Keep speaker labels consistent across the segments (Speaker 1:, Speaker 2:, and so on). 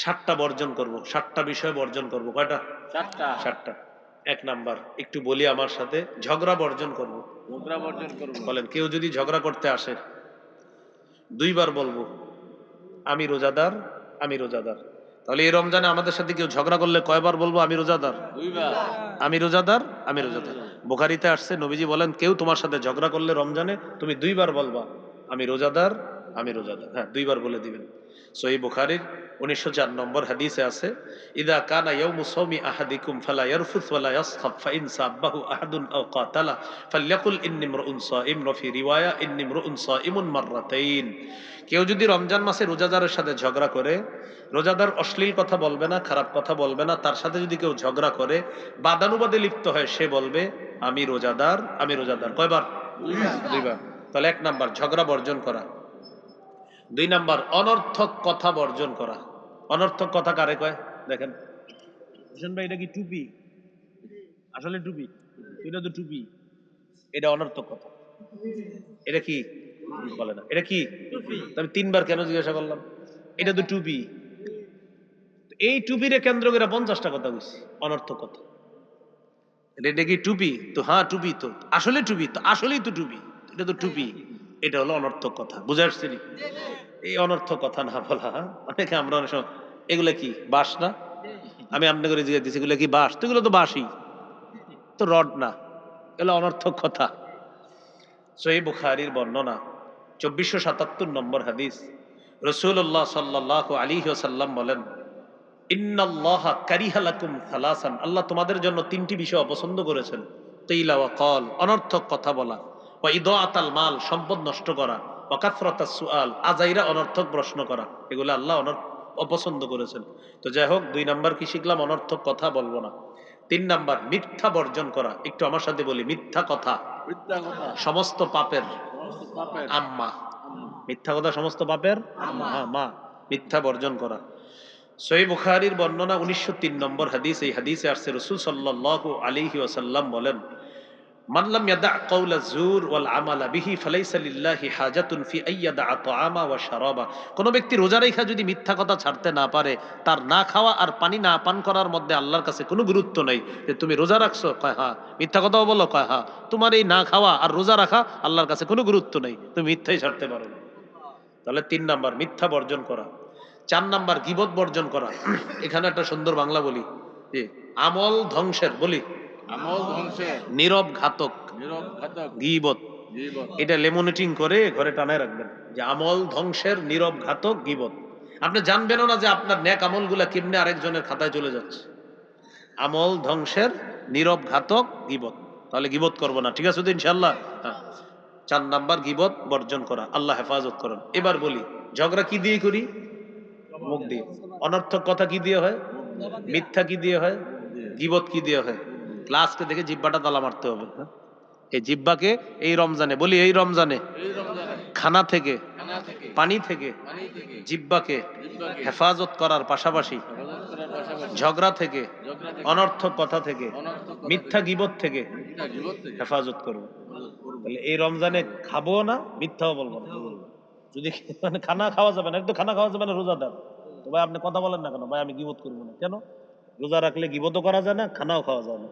Speaker 1: ষাটটা বর্জন করব সাতটা বিষয় বর্জন করব। কয়টা?
Speaker 2: চারটা
Speaker 1: ষাটটা এক নাম্বার একটু বলি আমার সাথে ঝগড়া বর্জন করব।
Speaker 2: মুদ্রা বর্জন করব।
Speaker 1: বলেন কেউ যদি ঝগড়া করতে আসে দুইবার বলব আমি রোজাদার আমি রোজাদার। তাহলে এই রমজানে আমাদের সাথে কেউ ঝগড়া করলে কয়বার বলব আমি রোজাদার?
Speaker 2: দুইবার।
Speaker 1: আমি রোজাদার আমি রোজাদার। বোখারিতে আসছে নবীজি বলেন কেউ তোমার সাথে ঝগড়া করলে রমজানে তুমি দুইবার বলবা আমি রোজাদার আমি রোজাদার। হ্যাঁ দুইবার বলে দিবেন। সহি বুখারির উনিশশো চার নম্বর হাদিসে আছে ইদা কানা ইয়াউমু সাওমি আহাদিকুম ফালা ইয়ারফুস ওয়ালা ইয়াসখাব ফাইন সাব্বাহু আহাদুন আও কাতালা ইন্নী সাইম ওয়া ফি রিওয়ায়া ইন্নী ইমরুউন সাইমুন মাররাতাইন। কেউ যদি রমজান মাসে রোজাদারের সাথে ঝগড়া করে রোজাদার অশ্লীল কথা বলবে না খারাপ কথা বলবে না তার সাথে যদি কেউ ঝগড়া করে বাদানুবাদে লিপ্ত হয় সে বলবে আমি রোজাদার আমি রোজাদার। কয়বার? দুইবার। তাহলে এক নাম্বার ঝগড়া বর্জন করা। দুই নাম্বার অনর্থক কথা বর্জন করা। অনর্থক কথা কারে কয়? দেখেন। হোসেন ভাই এটা কি টুপি? আসলে টুপি। এটা তো টুপি। এটা অনর্থক কথা। এটা কি? বলে না। এটা কি? আমি তিনবার কেন জিজ্ঞাসা করলাম? এটা তো টুপি। এই টুপিরে কেন্দ্র করে পঞ্চাশটা কথা বলছি অনর্থক কথা। এটা কি টুপি? তো হ্যাঁ টুপি তো। আসলে টুপি তো। আসলেই তো টুপি। এটা তো টুপি। এটা হলো অনর্থক কথা। বুঝে আসছি? এই অনর্থ কথা না বলা? অনেকে আমরা অনেক সময়, এগুলা কি বাস না? আমি আপনাকে জিজ্ঞেস দিচ্ছি এগুলো কি বাস তো এগুলো তো বাসই তো রড না, এগুলো অনর্থক কথা। সহি বুখারির বর্ণনা, চব্বিশশো সাতাত্তর নম্বর হাদিস। রসুল্লাহ সাল্লাহ আলী সাল্লাম বলেন, ইন্নাল্লাহ কারিহালাকুম থালাসান আল্লাহ তোমাদের জন্য তিনটি বিষয় অপছন্দ করেছেন। তেইলা ওয়া কল অনর্থক কথা বলা। ও ইদাতাল মাল, সম্পদ নষ্ট করা। ওয়াকাফরতা সুআল আজাইরা অনর্থক প্রশ্ন করা। এগুলো আল্লাহ অনর্থ অপছন্দ করেছেন। তো যাই হোক দুই নাম্বার কি শিখলাম? অনর্থক কথা বলব না। তিন নাম্বার মিথ্যা বর্জন করা। একটু আমার সাথে বলি মিথ্যা কথা। সমস্ত পাপের আম্মা। মিথ্যা কথা সমস্ত পাপের মা মা। মিথ্যা বর্জন করা। সহি বুখারির বর্ণনা উনিশশো তিন নম্বর হাদিস। এই হাদিসে আসছে রসুল সাল্লাহ আলিহি ওসাল্লাম বলেন মানলাম ইয়াদা কৌলা জুর ওয়াল আমালা বিহি ফালাইসা হাজাতুন ফি আইয়াদা তাআমা ওয়া শারাবা। কোন ব্যক্তি রোজা রেখা যদি মিথ্যা কথা ছাড়তে না পারে, তার না খাওয়া আর পানি না পান করার মধ্যে আল্লাহর কাছে কোনো গুরুত্ব নেই। যে তুমি রোজা রাখছো, কয় হ্যাঁ মিথ্যা কথাও বলো, কয় হ্যাঁ তোমার এই না খাওয়া আর রোজা রাখা আল্লাহর কাছে কোনো গুরুত্ব নেই। তুমি মিথ্যাই ছাড়তে পারো তাহলে তিন নাম্বার, মিথ্যা বর্জন করা। চার নাম্বার, গিবত বর্জন করা। এখানে একটা সুন্দর বাংলা বলি আমল ধ্বংসের, বলি। নীরব ঘাতক, গিবত। এটা লেমোনেটিং করে ঘরে টানায় রাখবেন যে আমল ধ্বংসের নীরব ঘাতক, গিবত। আপনি জানবেনও না যে আপনার ন্যাক আমলগুলা কেমনে আরেকজনের খাতায় চলে যাচ্ছে। আমল ধ্বংসের নীরব ঘাতক, গিবত। তাহলে গিবত করব না, ঠিক আছে তো ইনশাল্লাহ হ্যাঁ। চার নাম্বার গিবত বর্জন করা, আল্লাহ হেফাজত করেন। এবার বলি, ঝগড়া কি দিয়ে করি? মুখ দিয়ে। অনর্থক কথা কি দিয়ে হয়? মিথ্যা কি দিয়ে হয়? গিবত কি দিয়ে হয়? ক্লাসকে দেখে জিব্বাটা তালা মারতে হবে? এই জিব্বাকে এই রমজানে, বলি এই রমজানে, খানা থেকে, পানি থেকে জিব্বাকে হেফাজত করার পাশাপাশি ঝগড়া থেকে, অনর্থক কথা থেকে, মিথ্যা গিবত থেকে হেফাজত করব। তাহলে এই রমজানে খাব না, মিথ্যাও বলব না। যদি মানে খানা খাওয়া যাবে না, একটু খানা খাওয়া যাবে না, রোজাদার। তো ভাই আপনি কথা বলেন না কেন? ভাই আমি গিবত করব না। কেন? রোজা রাখলে গিবতও করা যায় না, খানাও খাওয়া যায় না।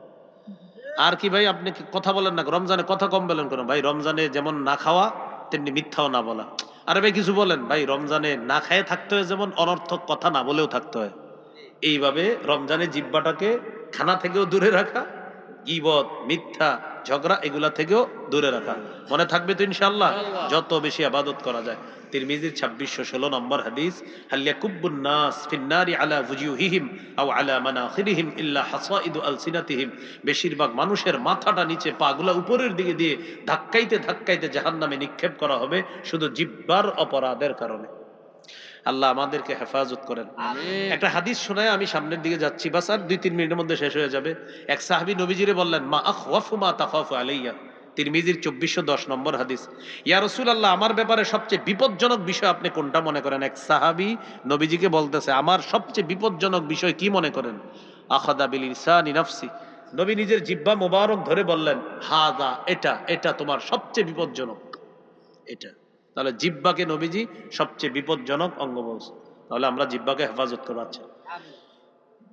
Speaker 1: আর কি ভাই, আপনি কথা বলেন না? রমজানে কথা কম বলেন কেন? ভাই, রমজানে যেমন না খাওয়া, তেমনি মিথ্যাও না বলা। আরে ভাই, কিছু বলেন। ভাই, রমজানে না খায় থাকতে হয় যেমন, অনর্থক কথা না বলেও থাকতে হয়। এইভাবে রমজানে জিব্বাটাকে খানা থেকেও দূরে রাখা, গিবত, মিথ্যা ঝগড়া এগুলা থেকেও দূরে রাখা। মনে থাকবে তো ইনশাল্লাহ যত বেশি আবাদত করা যায়। তিরমিজির ছাব্বিশশো ষোলো নম্বর হাদিস হাল্লিয়া কুব্বুন নাস ফিন্নারি আলা ফুজিউহিহিম আও আলা মানাখিরিহিম ইল্লা হাসাইদু আলসিনাতিহিম। বেশিরভাগ মানুষের মাথাটা নিচে পাগুলা উপরের দিকে দিয়ে ধাক্কাইতে ধাক্কাইতে জাহান্নামে নিক্ষেপ করা হবে শুধু জিব্বার অপরাধের কারণে। আল্লাহ আমাদেরকে হেফাজত করেন। একটা হাদিস শোনায় আমি সামনের দিকে যাচ্ছি বাস আর দুই তিন মিনিটের মধ্যে শেষ হয়ে যাবে। এক সাহাবি নবীজিরে বললেন মা আখওয়াফু মা তাখাফু আলাইয়া। তিরমিজির চব্বিশশো দশ নম্বর হাদিস। ইয়া রাসূলুল্লাহ আমার ব্যাপারে সবচেয়ে বিপজ্জনক বিষয় আপনি কোনটা মনে করেন? এক সাহাবি নবীজিকে বলতেছে আমার সবচেয়ে বিপজ্জনক বিষয় কি মনে করেন? আখাদা বিল ইনসানি নাফসি। নবী নিজের জিব্বা মোবারক ধরে বললেন হাদা এটা এটা তোমার সবচেয়ে বিপজ্জনক। এটা। তাহলে জিব্বাকে নবীজি সবচেয়ে বিপজ্জনক অঙ্গ বলছে তাহলে আমরা জিব্বাকে হেফাজত করব। আচ্ছা।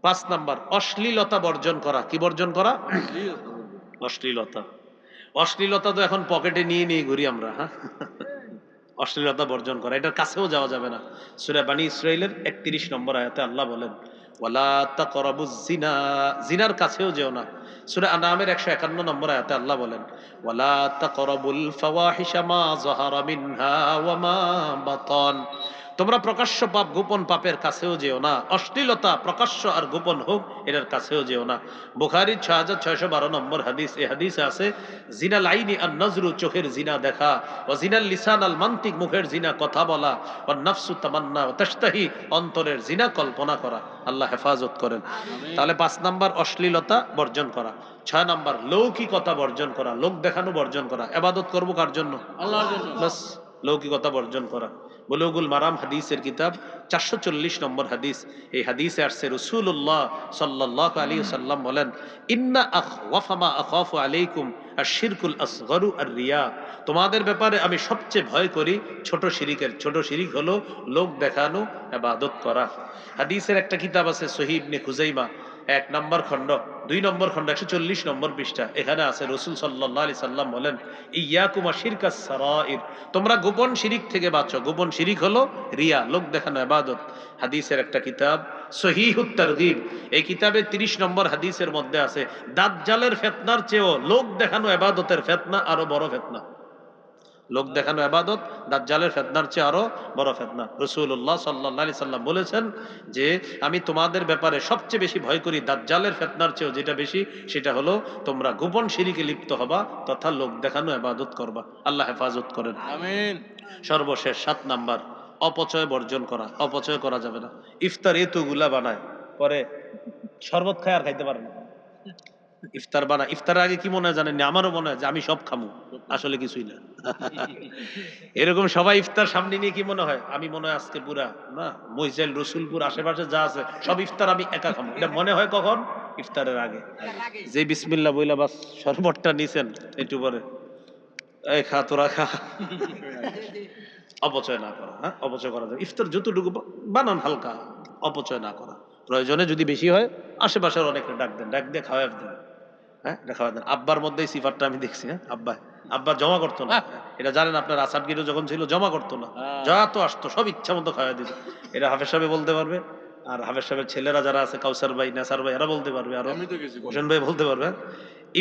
Speaker 1: পাঁচ নাম্বার, অশ্লীলতা বর্জন করা। কি বর্জন করা? অশ্লীলতা। অশ্লীলতা তো এখন পকেটে নিয়ে নিয়ে ঘুরি আমরা হ্যাঁ? অশ্লীলতা বর্জন করা। এটার কাছেও যাওয়া যাবে না। সুরা বানী ইসরাইলের একত্রিশ নম্বর আয়াতে আল্লাহ বলেন ওয়ালা তাকরাবুজ জিনা জিনার কাছেও যেও না। সূরা আনামের 151 নম্বর আয়াতে আল্লাহ বলেন, ওয়ালা তাকরাবুল ফাওয়াহিশা মা যাহারা মিনহা ওয়া মা বাতান। তোমরা প্রকাশ্য পাপ গোপন পাপের কাছেও যেও না। অশ্লীলতা প্রকাশ্য আর গোপন হোক এটার কাছেও যেও না। বুখারীর ছয় হাজার ছয়শো বারো নম্বর হাদিস এই হাদিসে আছে জিনা লাইনি আর নজরু চোখের জিনা দেখা। ও জিনাল লিসান আল মান্তিক মুখের জিনা কথা বলা। ও নফসু তামান্না ও তাস্তাহি অন্তরের জিনা কল্পনা করা। আল্লাহ হেফাজত করেন। তাহলে পাঁচ নাম্বার অশ্লীলতা বর্জন করা। ছয় নাম্বার লৌকিকতা বর্জন করা। লোক দেখানো বর্জন করা। এবাদত করব কার জন্য?
Speaker 2: আল্লাহর জন্য।
Speaker 1: লৌকিকতা বর্জন করা। বুলুগুল মারাম হাদিসের কিতাব, চারশো চল্লিশ নম্বর হাদিস। এই হাদিসে আসছে রসুল্লাহ সাল্লাহ আলী সাল্লাম বলেন, ইন্না আখ ওয়াফামা আখাফ আলাইকুম আর শিরকুল আসগরু আর রিয়া তোমাদের ব্যাপারে আমি সবচেয়ে ভয় করি, ছোট শিরিকের। ছোট শিরিক হলো লোক দেখানো এবাদত করা। হাদিসের একটা কিতাব আছে সহিব নে খুজাইমা। এক নম্বর খণ্ড, দুই নম্বর খণ্ড, একশো চল্লিশ নম্বর পৃষ্ঠা। এখানে আছে, রসুল সাল্লাহ সাল্লাম বলেন ইয়া কুমা শিরকা সারাইর। তোমরা গোপন শিরিক থেকে বাঁচো। গোপন শিরিক হলো রিয়া, লোক দেখানো আবাদত হাদিসের একটা কিতাব সহিহুত তারগিব। এই কিতাবে 30 নম্বর হাদিসের মধ্যে আছে, দাজ্জালের ফেতনার চেয়েও লোক দেখানো আবাদতের ফেতনা আরও বড় ফেতনা। লোক দেখানো আবাদত দাজ্জালের ফেতনার চেয়ে আরও বড় ফেতনা। রসুল্লাহ সাল্লাহ সাল্লাম বলেছেন যে আমি তোমাদের ব্যাপারে সবচেয়ে বেশি ভয় করি দাজ্জালের ফেতনার চেয়েও যেটা বেশি সেটা হলো তোমরা গোপন সিঁড়িকে লিপ্ত হবা তথা লোক দেখানো আবাদত করবা। আল্লাহ হেফাজত করেন।
Speaker 2: আমিন।
Speaker 1: সর্বশেষ সাত নাম্বার অপচয় বর্জন করা। অপচয় করা যাবে না। ইফতার এতগুলা বানায় পরে শরবত খায় আর খাইতে পারে না। ইফতার বানায় ইফতারের আগে কি মনে হয় জানেন আমারও মনে হয় যে আমি সব খামু। আসলে কিছুই না। এরকম সবাই ইফতার সামনে নিয়ে কি মনে হয়? আমি মনে হয় আজকে পুরা না মহিজাইল রসুলপুর আশেপাশে যা আছে সব ইফতার আমি একা খামু। এটা মনে হয় কখন? ইফতারের আগে। যে বিসমিল্লা বইলা বাস শরবতটা নিছেন একটু পরে। এই খা তোরা খা। অপচয় না করা হ্যাঁ? অপচয় করা যায়। ইফতার যতটুকু বানান হালকা অপচয় না করা। প্রয়োজনে যদি বেশি হয় আশেপাশের অনেকটা ডাক দেন। ডাক দিয়ে খাওয়াই দেন। হ্যাঁ? এটা খাওয়া দেন আব্বার মধ্যে এই সিফারটা আমি দেখছি হ্যাঁ? আব্বা আব্বা জমা করতো না। এটা জানেন আপনার আসাদগিরও যখন ছিল জমা করতো না।
Speaker 2: হ্যাঁ।
Speaker 1: যা তো আসতো সব ইচ্ছা মতো খাওয়াই দিত। এটা হাফেজ সাহেব বলতে পারবে আর হাফেজ সাহেবের ছেলেরা যারা আছে কাউসার ভাই নাসার ভাই এরা বলতে পারবে আরও।
Speaker 2: আমি তো গেছি
Speaker 1: হোসেন ভাই বলতে পারবে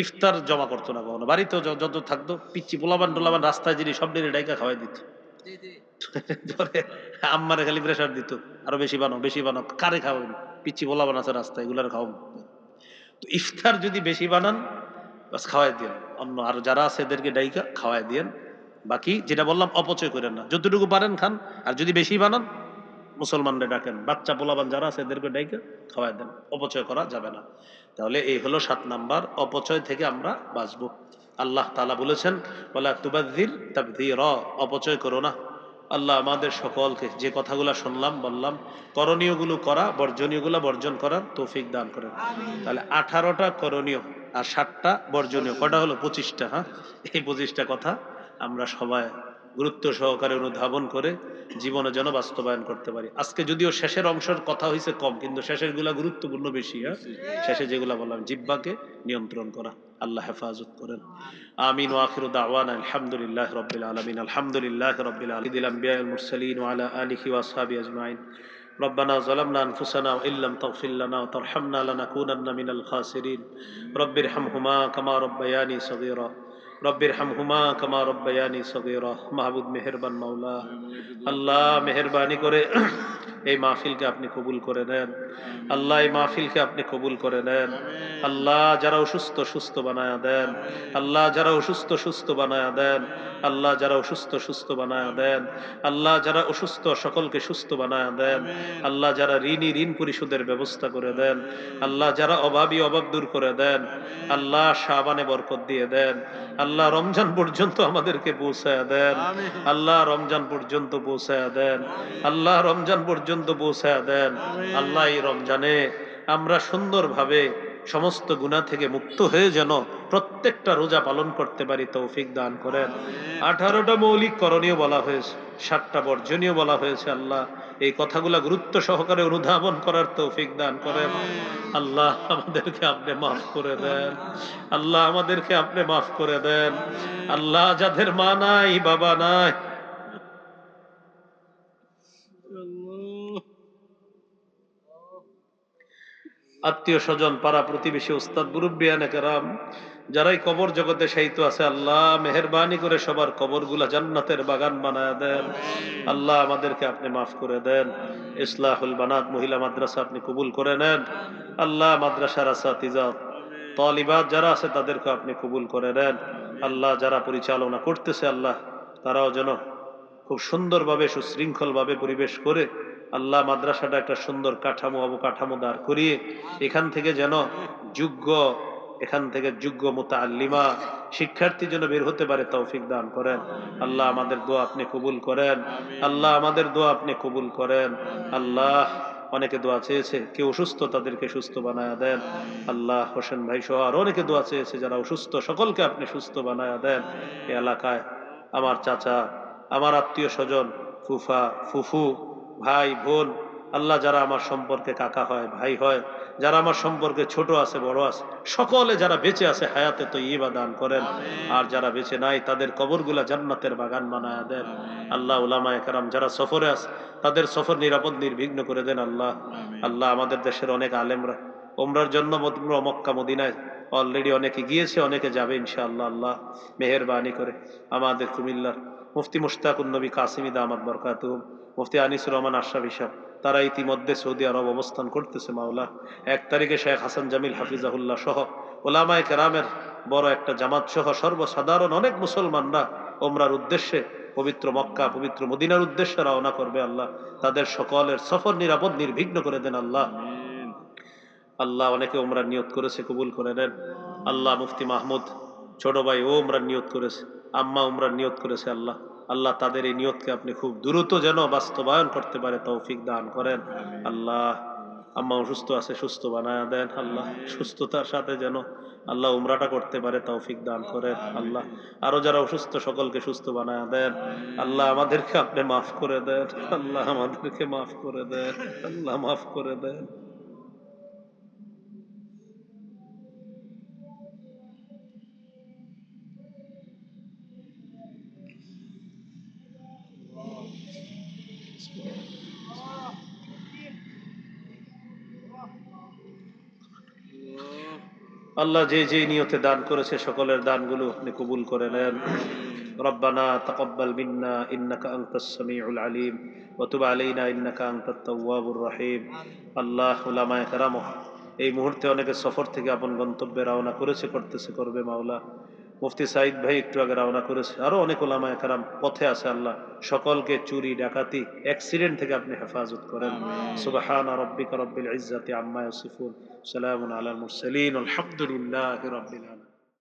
Speaker 1: ইফতার জমা করতো না কখনো। বাড়িতেও যত থাকতো পিচ্ছি পোলাবান টোলাবান রাস্তায় যিনি সব দিনে ডাইকা খাওয়াই দিত। আম্মারে খালি প্রেশার দিত আরও বেশি বানাও বেশি বানাও কারে খাওয়াবেন পিচ্ছি পোলাবান আছে রাস্তায় এগুলার খাওয়াবো। তো ইফতার যদি বেশি বানান, বাস খাওয়াই দিন। অন্য আর যারা আছে এদেরকে ডাইকা খাওয়াই দিন। বাকি যেটা বললাম, অপচয় করেন না। যতটুকু পারেন খান, আর যদি বেশি বানান মুসলমানরা ডাকেন। বাচ্চা পোলাবান যারা আছে এদেরকে ডাইকা খাওয়াই দেন। অপচয় করা যাবে না। তাহলে এই হলো সাত নাম্বার, অপচয় থেকে আমরা বাঁচবো। আল্লাহ তালা বলেছেন বলা তুবাদ্দির তাবদির। অপচয় করো না। আল্লাহ আমাদের সকলকে যে কথাগুলো শুনলাম বললাম করণীয়গুলো করা বর্জনীয়গুলো বর্জন করার তৌফিক দান করেন। তাহলে আঠারোটা করণীয় আর ষাটটা বর্জনীয় কটা হলো? পঁচিশটা হ্যাঁ? এই পঁচিশটা কথা আমরা সবাই গুরুত্ব সহকারে অনুধাবন করে জীবনে যেন বাস্তবায়ন করতে পারি আজকে যদিও শেষের অংশের কথা হয়েছে কম কিন্তু শেষের গুলা গুরুত্বপূর্ণ বেশি হ্যাঁ শেষে যেগুলা বললাম জিব্বাকে নিয়ন্ত্রণ করা আল্লাহ হেফাজত করেন আমিন ওয়াখিরু দাওয়ানা আলহামদুলিল্লাহ রাব্বিল আলামিন আলহামদুলিল্লাহ রাব্বিল আলামিন দিল আম্বিয়া আল মুরসালিন ওয়া আলা আলিহি ওয়া আসহাবিহি আজমাইন ربنا ظلمنا أنفسنا وإن لم تغفر لنا وترحمنا لنكونن من الخاسرين رب ارحمهما كما ربياني صغيرا রব্বির হামহুমা কামা রব্বায়ানি সগের। মাহবুদ মেহরবান মাওলা। আল্লাহ মেহরবানি করে এই মাহফিলকে আপনি কবুল করে নেন। আল্লাহ এই মাহফিলকে আপনি কবুল করে নেন। আল্লাহ যারা অসুস্থ সুস্থ বানায়া দেন। আল্লাহ যারা অসুস্থ সুস্থ বানায়া দেন। আল্লাহ যারা অসুস্থ সুস্থ বানায়া দেন। আল্লাহ যারা অসুস্থ সকলকে সুস্থ বানায়া দেন। আল্লাহ যারা ঋণী ঋণ পরিশোধের ব্যবস্থা করে দেন। আল্লাহ যারা অভাবী অভাব দূর করে দেন। আল্লাহ শাবানে বরকত দিয়ে দেন। আল্লাহ রমজান পর্যন্ত আমাদেরকে পৌঁছায়া দেন। আল্লাহ রমজান পর্যন্ত পৌঁছায়া দেন। আল্লাহ রমজান পর্যন্ত পৌঁছায়া দেন। আল্লাহ রমজানে আমরা সুন্দরভাবে সমস্ত গুণা থেকে মুক্ত হয়ে যেন প্রত্যেকটা রোজা পালন করতে পারি, তৌফিক দান করেন। আঠারোটা মৌলিক করণীয় বলা হয়েছে, সাতটা বর্জনীয় বলা হয়েছে আল্লাহ। এই কথাগুলা গুরুত্ব সহকারে অনুধাবন করার তৌফিক দান করেন। আল্লাহ আমাদেরকে আপনি মাফ করে দেন। আল্লাহ আমাদেরকে আপনি মাফ করে দেন। আল্লাহ যাদের মা নাই, বাবা নাই আত্মীয় স্বজন, পাড়া প্রতিবেশী, উস্তাদ মুরব্বিয়ানে কেরাম যারাই কবর জগতে সাহিত্য আছে, আল্লাহ মেহরবানি করে সবার কবরগুলা জান্নাতের বাগান বানায় দেন। আল্লাহ আমাদেরকে আপনি মাফ করে দেন। ইসলাহুল বানাত, মহিলা মাদ্রাসা আপনি কবুল করে নেন। আল্লাহ মাদ্রাসার আসাতিজা তলিবাদ যারা আছে তাদেরকে আপনি কবুল করে নেন। আল্লাহ যারা পরিচালনা করতেছে, আল্লাহ তারাও যেন খুব সুন্দরভাবে, সুশৃঙ্খলভাবে পরিবেশ করে আল্লাহ মাদ্রাসাটা একটা সুন্দর কাঠামো, অবকাঠামো দাঁড় করিয়ে এখান থেকে যেন যোগ্য, এখান থেকে যোগ্য মোতাল্লিমা শিক্ষার্থী যেন বের হতে পারে তৌফিক দান করেন। আল্লাহ আমাদের দোয়া আপনি কবুল করেন। আল্লাহ আমাদের দোয়া আপনি কবুল করেন। আল্লাহ অনেকে দোয়া চেয়েছে, কেউ অসুস্থ তাদেরকে সুস্থ বানায়া দেন। আল্লাহ হোসেন ভাই সহ আর অনেকে দোয়া চেয়েছে, যারা অসুস্থ, সকলকে আপনি সুস্থ বানায়া দেন। এ এলাকায় আমার চাচা, আমার আত্মীয় স্বজন, ফুফা, ফুফু ভাই বোন আল্লাহ যারা আমার সম্পর্কে কাকা হয় ভাই হয় যারা আমার সম্পর্কে ছোট আছে বড় আছে সকলে যারা বেঁচে আছে হায়াতে তো ইবা দান করেন। আর যারা বেঁচে নাই তাদের কবরগুলা জান্নাতের বাগান বানায়া দেন। আল্লাহ উলামায়ে কারাম যারা সফরে আছে তাদের সফর নিরাপদ নির্বিঘ্ন করে দেন আল্লাহ। আল্লাহ আমাদের দেশের অনেক আলেমরা ওমরার জন্য মক্কা মদিনায় অলরেডি অনেকে গিয়েছে অনেকে যাবে ইনশাআল্লাহ আল্লাহ মেহেরবানি করে। আমাদের কুমিল্লার মুফতি মুশতাকুন নবী কাসিমি দামাত বরকাতুম মুফতি আনিসুর রহমান আশরাফ হিসাব তারা ইতিমধ্যে সৌদি আরব অবস্থান করতেছে মাওলা। এক তারিখে শেখ হাসান জামিল হাফিজাহুল্লাহ সহ ওলামায় কেরামের বড় একটা জামাত সহ সর্বসাধারণ অনেক মুসলমানরা ওমরার উদ্দেশ্যে পবিত্র মক্কা, পবিত্র মদিনার উদ্দেশ্যে রওনা করবে আল্লাহ। তাদের সকলের সফর নিরাপদ নির্বিঘ্ন করে দেন আল্লাহ। আল্লাহ অনেকে ওমরার নিয়ত করেছে, কবুল করে নেন। আল্লাহ মুফতি মাহমুদ, ছোট ভাই ও ওমরার নিয়ত করেছে। আম্মা উমরার নিয়ত করেছে আল্লাহ। আল্লাহ তাদের এই নিয়তকে আপনি খুব দ্রুত যেন বাস্তবায়ন করতে পারে, তৌফিক দান করেন। আল্লাহ, আম্মা অসুস্থ আছে, সুস্থ বানায় দেন। আল্লাহ সুস্থতার সাথে যেন আল্লাহ উমরাটা করতে পারে, তৌফিক দান করেন। আল্লাহ, আরও যারা অসুস্থ, সকলকে সুস্থ বানায় দেন। আল্লাহ আমাদেরকে আপনি মাফ করে দেন। আল্লাহ আমাদেরকে মাফ করে দেন। আল্লাহ মাফ করে দেন। আল্লাহ যে যে নিয়তে দান করেছে সকলের দানগুলো আপনি কবুল করে নেন ربنا تقبل منا انك انت السميع العليم وتب علينا انك انت التواب الرحيم আল্লাহ উলামায়ে কেরাম এই মুহূর্তে অনেকে সফর থেকে আপন গন্তব্যে রওনা করেছে করতেছে করবে মাওলা মুফতি সাইদ ভাই একটু আগে রওনা করেছে। আরও অনেক ওলামা একরাম পথে আছে আল্লাহ সকলকে চুরি ডাকাতি অ্যাক্সিডেন্ট থেকে আপনি হেফাজত করেন। সুবাহান রাব্বিকা রব্বিল ইজ্জাতি আম্মা ইয়াসিফুন। সালামুন আলাল মুরসালিন। আলহামদুলিল্লাহি রাব্বিল আলামিন।